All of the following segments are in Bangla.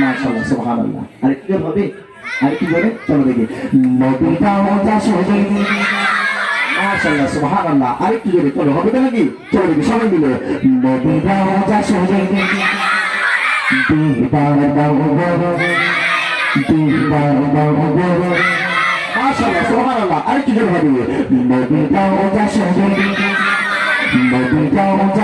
মাশাআল্লাহ, সুবহানাল্লাহ। আরে, কি হবে? আরে, কি করে চলো দেখি। নবীটাও যা সজে মাশাআল্লাহ আরে, কি করে চলো, হবে তো নাকি? চলো দেখি, সবাই মিলে। নবীটাও যা সজে দিদার দাও গো দিদার দাও গো মাশাআল্লাহ, সুবহানাল্লাহ। আরে, কি হবে নবীটাও যা সজে নবীটাও যা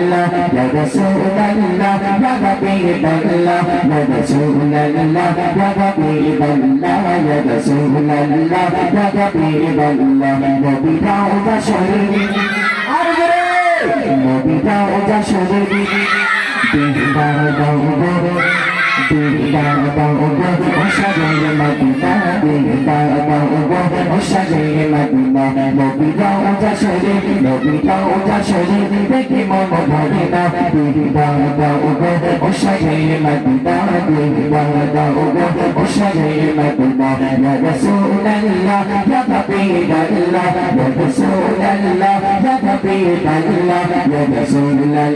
الله يا رسول الله يا حبيب الله يا رسول الله يا حبيب الله يا رسول الله يا حبيب الله نبي داود شهيد نبي داود شهيد دهدار داود دهدار داود أشهد মদিনা নবী দাউদ শরীর নবী দাউদ শরীর দেখে মন ভরে না দিদার দাউদ অসাজে মদিনা দিদার দাউদ অসাজে মদিনা ইয়া রাসূলুল্লাহ ইয়া হাবিবাল্লাহ ইয়া রাসূলুল্লাহ ইয়া হাবিবাল্লাহ ইয়া রাসূলুল্লাহ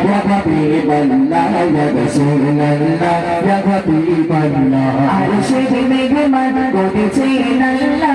ইয়া হাবিবাল্লাহ ইয়া রাসূলুল্লাহ ইয়া হাবিবাল্লাহ আল্লাহ কত শান কত মান মোদে কমলে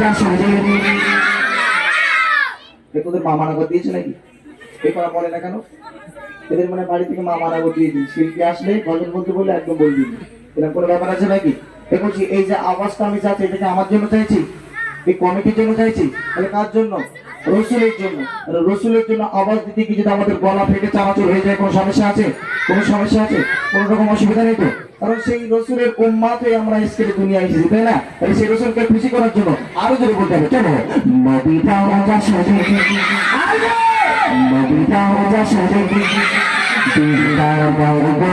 দাও যা এ তোদের মা মানা করে দিয়েছে নাকি? এই কথা বলে না কেন? এদের মানে বাড়ি থেকে মা মানা করে দিয়েছি। শিল্পী আসলে গজল বলতে বলে একদম বলবি এরকম কোনো ব্যাপার আছে নাকি? এ বলছি, এই যে আওয়াজটা আমি চাচ্ছি এটাকে আমার জন্য চাইছি? এই কমিটির জন্য চাইছি? তাহলে কার জন্য? রসুলের জন্য। রসুলের জন্য আওয়াজ দিতে গিয়ে যদি আমাদের গলা ফেটে চানাচুর হয়ে যায়, কোনো সমস্যা আছে? কোনো সমস্যা আছে? কোনো রকম অসুবিধা নেই তো? কারণ সেই রসুলের উম্মাতে আমরা আজকের দুনিয়া এসেছি, তাই না? সেই রসুলকে খুশি করার জন্য আরও জোরে বলতে হবে, চলো। নবীটা রাজা সাজে নবীটা রাজা সাজে দিদার বড় গো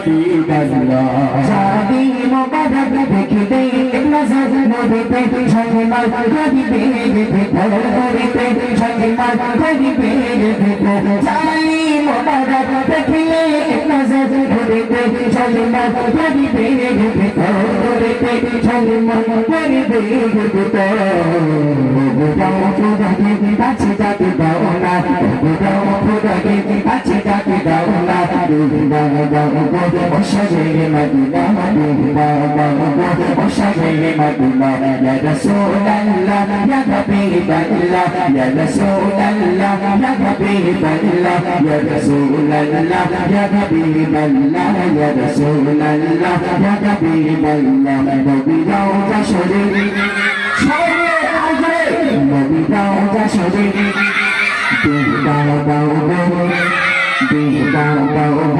দেখি হাবিবাল্লাহ শাদি মুবারক দেখতে নজর নবীতে শর্মাল হাবিবে ভেতর করিতে শর্মাল হাবিবে ভেতর শাদি মুবারক দেখতে নজর নবীতে শর্মাল হাবিবে ভেতর হাবিবে ভেতর গোদাও ফুদাকে কাছে যাতে দাও না গোদাও ফুদাকে কাছে যাতে দাও না দিদার দাও গো ওশারে মদিনা দিদার দাও গো ওশারে মদিনা ইয়া রাসূলুল্লাহ ইয়া হাবিবাল্লাহ ইয়া রাসূলুল্লাহ ইয়া হাবিবাল্লাহ ইয়া রাসূলুল্লাহ ইয়া হাবিবাল্লাহ ইয়া রাসূলুল্লাহ ইয়া হাবিবাল্লাহ নবী দাও যা শরীর শরীর আগে নবী দাও যা শরীর দিদার দাও গো দিদার দাও